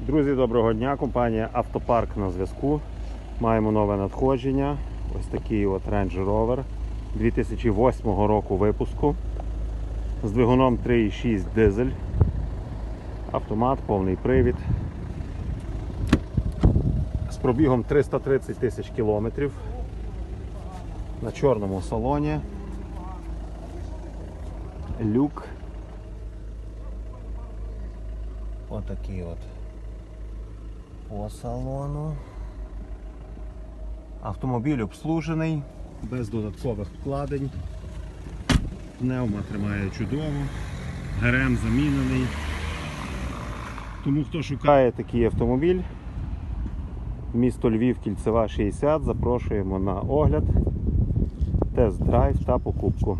Друзі, доброго дня. Компанія Автопарк на зв'язку. Маємо нове надходження. Ось такий от Range Rover 2008 року випуску. З двигуном 3,6 дизель. Автомат, повний привід. З пробігом 330 тисяч кілометрів. На чорному салоні. Люк. Отакий от по салону. Автомобіль обслужений, без додаткових вкладень. Пневма тримає чудово, ГРМ замінений. Тому хто шукає такий автомобіль, місто Львів, Кільцева 60, запрошуємо на огляд, тест-драйв та покупку.